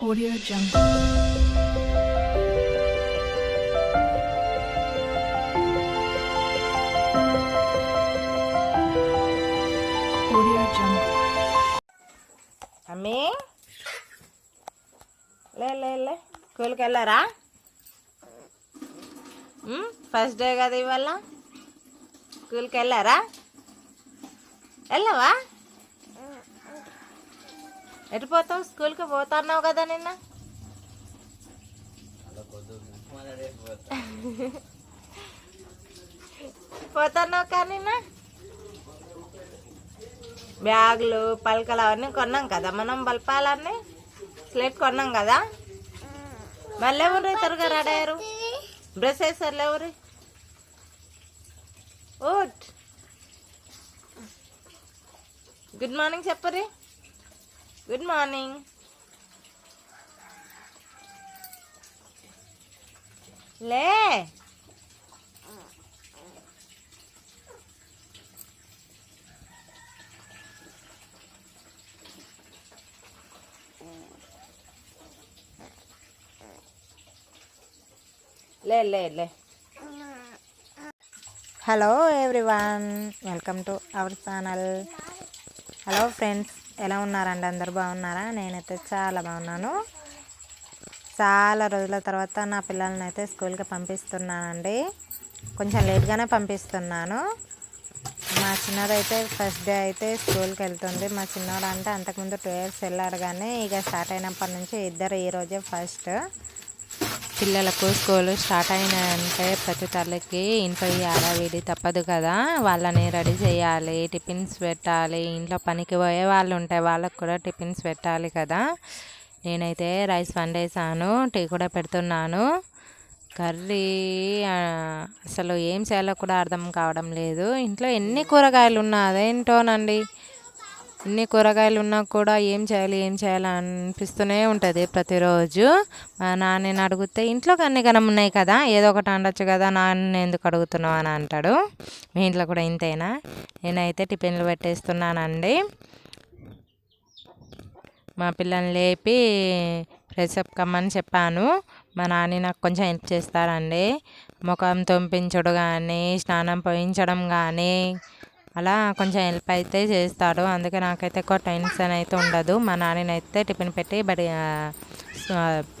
Audio Jungle. Audio Jungle. అమ్మీ. లే లే లే. స్కూల్కి వెళ్ళారా ఉమ్, ఫస్ట్ డే కదా ఇవాళ. స్కూల్కి వెళ్ళారా వెళ్ళవా? ఎటు పోతావు? స్కూల్కి పోతున్నావు కదా నిన్న? పోతున్నావు కానీ నిన్న? బ్యాగులు పలకలు అవన్నీ కొన్నాం కదా మనం బల్పాలన్నీ? స్లేట్ కొన్నాం కదా? మళ్ళీ ఎవరు త్వరగా రాడారు బ్రష్ వేసారు ఎవరు? ఓట్. గుడ్ మార్నింగ్ చెప్పరి గుడ్ మార్నింగ్ లే లే లే లే hello everyone welcome to our channel hello friends ఎలా ఉన్నారండి? అందరు బాగున్నారా? నేనైతే చాలా బాగున్నాను. చాలా రోజుల తర్వాత నా పిల్లల్ని అయితే స్కూల్కి పంపిస్తున్నానండి. కొంచెం లేట్గానే పంపిస్తున్నాను. మా చిన్నదైతే ఫస్ట్ డే అయితే స్కూల్కి వెళ్తుంది. మా చిన్నోడు అంటే అంతకుముందు టూ ఇయర్స్ వెళ్ళారు కానీ ఇక స్టార్ట్ అయినప్పటి నుంచి ఇద్దరు ఈరోజే ఫస్ట్. పిల్లలకు స్కూల్ స్టార్ట్ అయినాయంటే ప్రతి తల్లికి ఇంట్లో ఈ ఆడవిడి తప్పదు కదా. వాళ్ళని రెడీ చేయాలి టిఫిన్స్ పెట్టాలి. ఇంట్లో పనికి పోయే వాళ్ళు ఉంటాయి వాళ్ళకు కూడా టిఫిన్స్ పెట్టాలి కదా. నేనైతే రైస్ వండేసాను టీ కూడా పెడుతున్నాను. కర్రీ అసలు ఏం చేయాలో కూడా అర్థం కావడం లేదు. ఇంట్లో ఎన్ని కూరగాయలు ఉన్నా అదేంటోనండి? ఎన్ని కూరగాయలు ఉన్నా కూడా ఏం చేయాలి ఏం చేయాలి అనిపిస్తూనే ఉంటుంది ప్రతిరోజు. మా నాన్నని అడిగితే ఇంట్లో అన్ని ఉన్నాయి కదా ఏదో ఒకటి అనొచ్చు కదా నాన్న ఎందుకు అడుగుతున్నావు? అని అంటాడు. మీ ఇంట్లో కూడా ఇంతేనా? నేనైతే టిఫిన్లు పెట్టేస్తున్నానండి. మా పిల్లల్ని లేపి ఫ్రెష్ అప్ కమ్మని చెప్పాను. మా నాన్న నాకు కొంచెం హెల్ప్ చేస్తారండి. ముఖం తొంపించడం కానీ స్నానం పోయించడం కానీ అలా కొంచెం హెల్ప్ అయితే చేస్తాడు అందుకే నాకైతే ఎక్కువ టెన్షన్ అయితే ఉండదు. మా నాన్ననైతే టిఫిన్ పెట్టి బడి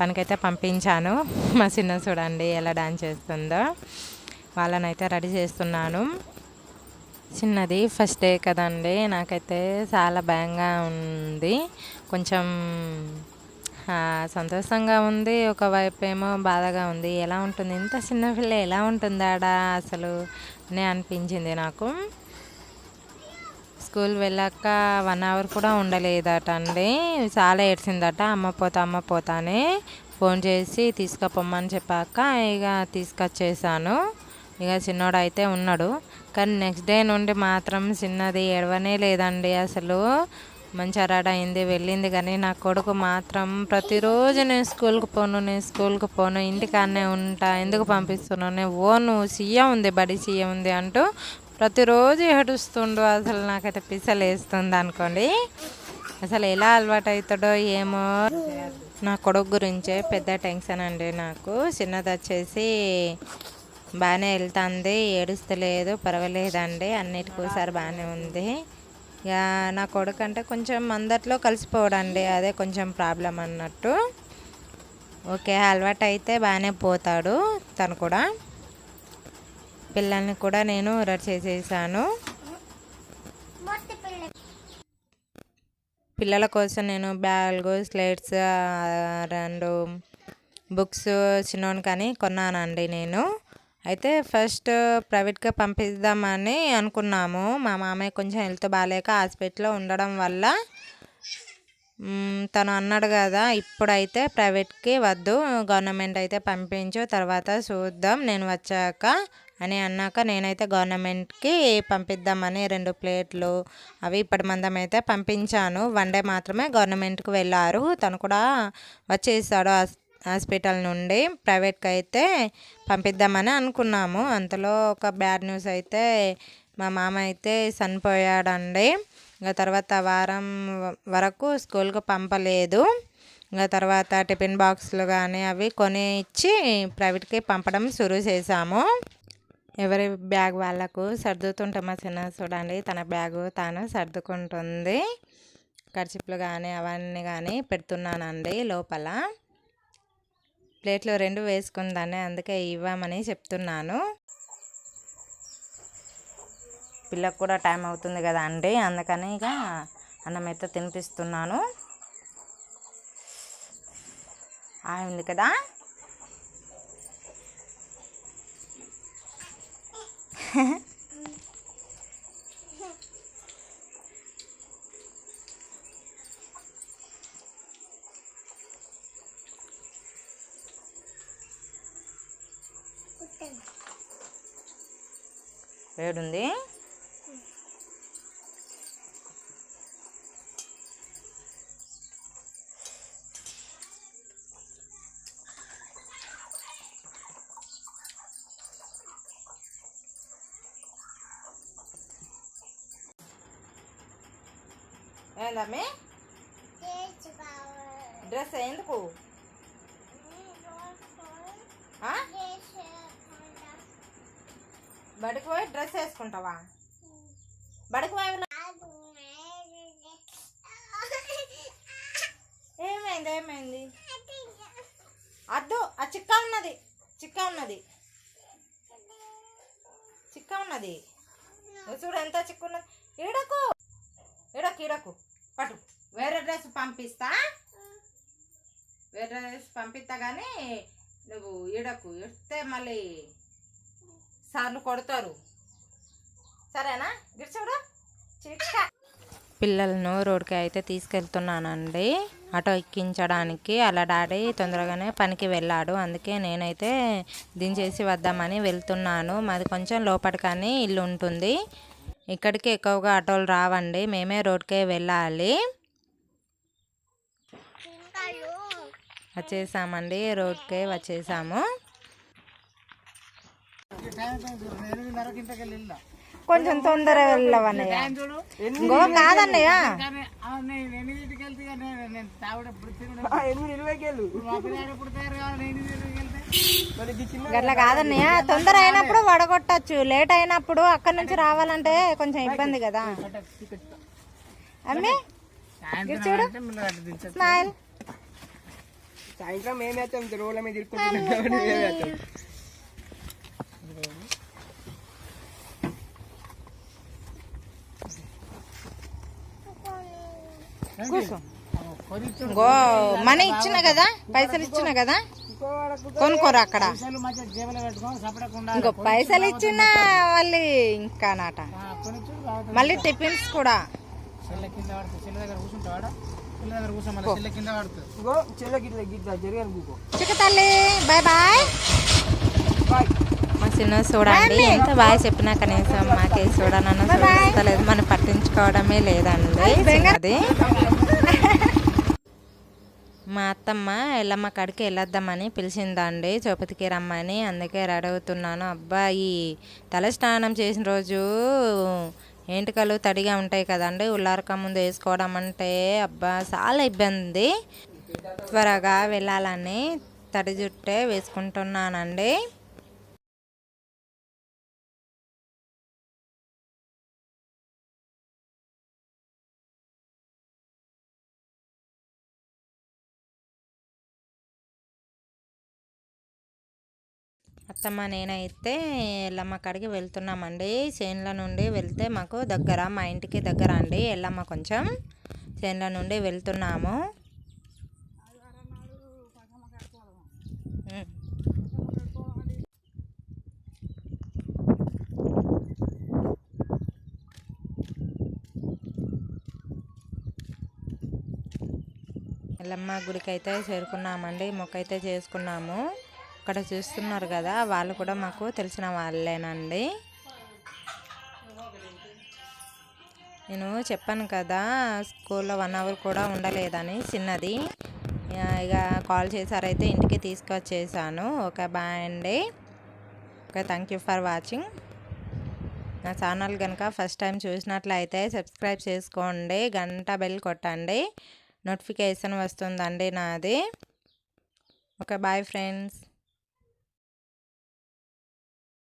పనికైతే పంపించాను. మా చిన్న చూడండి ఎలా డాన్స్ చేస్తుందో. వాళ్ళనైతే రెడీ చేస్తున్నాను. చిన్నది ఫస్ట్ డే కదండి. నాకైతే చాలా భయంగా ఉంది. కొంచెం సంతోషంగా ఉంది. ఒకవైపు ఏమో బాధగా ఉంది. ఎలా ఉంటుంది? ఇంత చిన్న పిల్ల ఎలా ఉంటుందాడా అసలు? అని అనిపించింది నాకు. స్కూల్ వెళ్ళాక వన్ అవర్ కూడా ఉండలేదట అండి. చాలా ఏడ్చిందట. అమ్మ పోతా అమ్మ పోతానే ఫోన్ చేసి తీసుకుపోమ్మని చెప్పాక ఇక తీసుకొచ్చేసాను. ఇక చిన్నోడు అయితే ఉన్నాడు. కానీ నెక్స్ట్ డే నుండి మాత్రం చిన్నది ఏడవనే లేదండి అసలు. మంచిగా రెడీ అయింది వెళ్ళింది కానీ నా కొడుకు మాత్రం ప్రతిరోజు నేను స్కూల్కి పోను నేను స్కూల్కి పోను ఇంటికాడనే ఉంటా ఎందుకు పంపిస్తున్నాను నేను ఓను సీఎం ఉంది బడి సీఎం ఉంది అంటూ ప్రతిరోజు ఏడుస్తుండు అసలు నాకైతే పిసలేస్తుంది అనుకోండి. అసలు ఎలా అలవాటు అవుతాడో ఏమో. నా కొడుకు గురించే పెద్ద టెన్షన్ అండి నాకు. చిన్నది వచ్చేసి బాగానే వెళ్తుంది ఏడుస్తలేదు పర్వాలేదండి. అన్నిటికోసారి బాగానే ఉంది. ఇక నా కొడుకు అంటే కొంచెం అందరిలో కలిసిపోవడండి అదే కొంచెం ప్రాబ్లం అన్నట్టు. ఓకే అలవాటు అయితే బాగానే పోతాడు తను కూడా. పిల్లల్ని కూడా నేను రెడీ చేసేసాను. పిల్లల కోసం నేను బ్యాగ్ స్లేట్స్ రెండు బుక్స్ చిన్నోని కానీ కొన్నానండి నేను. అయితే ఫస్ట్ ప్రైవేట్గా పంపిద్దామని అనుకున్నాము. మా మామయ్య కొంచెం హెల్త్ బాగాలేక హాస్పిటల్లో ఉండడం వల్ల తను అన్నాడు కదా ఇప్పుడైతే ప్రైవేట్కి వద్దు గవర్నమెంట్ అయితే పంపించు తర్వాత చూద్దాం నేను వచ్చాక అని అన్నాక నేనైతే గవర్నమెంట్కి పంపిద్దామని రెండు ప్లేట్లు అవి ఇప్పటి మందం అయితే పంపించాను. వన్ డే మాత్రమే గవర్నమెంట్కి వెళ్ళారు. తను కూడా వచ్చేసాడు హాస్- హాస్పిటల్ నుండి. ప్రైవేట్కి అయితే పంపిద్దామని అనుకున్నాము. అంతలో ఒక బ్యాడ్ న్యూస్ అయితే మా మామ అయితే చనిపోయాడండి. ఇంకా తర్వాత వారం వరకు స్కూల్కి పంపలేదు. ఇంకా తర్వాత టిఫిన్ బాక్స్లు కానీ అవి కొని ఇచ్చి ప్రైవేట్కి పంపడం షురూ చేశాము ఎవరి బ్యాగ్ వాళ్ళకు సర్దుతుంటే మా చిన్న చూడండి తన బ్యాగు తాను సర్దుకుంటుంది. ఖర్చులు కానీ అవన్నీ కానీ పెడుతున్నానండి లోపల. ప్లేట్లో రెండు వేసుకుందాన్ని అందుకే ఇవ్వమని చెప్తున్నాను. పిల్లకు కూడా టైం అవుతుంది కదా అండి అందుకని ఇక అన్నం అయితే తినిపిస్తున్నాను. ఉంది కదా. వేడుంది ఏందమ్మి డ్రెస్ ఎందుకు బడికి పోయి డ్రెస్ వేసుకుంటావా? బడికి పోయి ఏమైంది ఏమైంది? అద్దు ఆ చిక్క ఉన్నది చిక్క ఉన్నది. చిక్క ఉన్నది. చూడు ఎంత చిక్క ఉన్నది. ఈడకు ఈడకు ఈడకు. పట్టు. వేరే డ్రెస్ పంపిస్తా. వేరే డ్రెస్ పంపిస్తా కానీ నువ్వు ఈడకు ఇస్తే మళ్ళీ సార్లు కొడతారు. సరేనా? చిక్క పిల్లలను రోడ్కి అయితే తీసుకెళ్తున్నానండి. ఆటో ఎక్కించడానికి. అలా డాడీ తొందరగానే పనికి వెళ్ళాడు. అందుకే నేనైతే దించేసి వద్దామని వెళ్తున్నాను. మాది కొంచెం లోపల కానీ ఇల్లు ఉంటుంది. ఇక్కడికి ఎక్కువగా ఆటోలు రావండి. మేమే రోడ్కే వెళ్ళాలి. వచ్చేసామండి. రోడ్కే వచ్చేసాము. కొంచెం తొందర వెళ్ళవన్నయ్య. ఇంకో కాదన్నయ్య. గట్లా కాదన్నయ్య. తొందర అయినప్పుడు వడగొట్టచ్చు. లేట్ అయినప్పుడు అక్కడి నుంచి రావాలంటే కొంచెం ఇబ్బంది కదా. అమ్మి చూడు. స్మైల్. సాయంత్రం మీద కూర్చో. గో మనీ ఇచ్చిన కదా పైసలు ఇచ్చిన కదా? కొనుక్కోరు అక్కడ. ఇంకో పైసలు ఇచ్చిన మళ్ళీ ఇంకా నాట. మళ్ళీ టిఫిన్స్ కూడా. ఇగో చెల్ల గిట్ల గిట్ల జరిగాను కూకో. చిక్క తల్లి బాయ్ బాయ్ మా చిన్న చూడండి ఎంత బాగా చెప్పినా కనీసం మాకే చూడనన్న చూడలేదు మనం పట్టించుకోవడమే లేదండి. చిన్నది మా అత్తమ్మ ఎల్లమ్మ కాడికి వెళ్ళొద్దామని పిలిచిందండి. చోపతికి రమ్మని అందుకే రెడీ అవుతున్నాను. అబ్బాయి తల స్నానం చేసిన రోజు ఏంటికలు తడిగా ఉంటాయి కదండి. ఉల్లారక ముందు వేసుకోవడం అంటే అబ్బా చాలా ఇబ్బంది. త్వరగా వెళ్ళాలని తడి జుట్టే వేసుకుంటున్నానండి. అత్తమ్మ నేనైతే ఎల్లమ్మ కాడికి వెళ్తున్నామండి. చేనుల నుండి వెళ్తే మాకు దగ్గర మా ఇంటికి దగ్గర అండి. ఎల్లమ్మ కొంచెం చేనుల నుండి వెళ్తున్నాము. ఎల్లమ్మ గుడికి అయితే చేరుకున్నామండి. మొక్క అయితే చేసుకున్నాము. అక్కడ చూస్తున్నారు కదా వాళ్ళు కూడా మాకు తెలిసిన వాళ్ళేనండి. నేను చెప్పాను కదా స్కూల్లో వన్ అవర్ కూడా ఉండలేదని చిన్నది. ఇక ఇక కాల్ చేశారైతే ఇంటికి తీసుకొచ్చేసాను. ఓకే బాయ్ అండి. Okay thank you for watching నా ఛానల్ కనుక ఫస్ట్ టైం చూసినట్లయితే సబ్స్క్రైబ్ చేసుకోండి గంట బెల్ కొట్టండి నోటిఫికేషన్ వస్తుందండి నాది. Okay bye friends.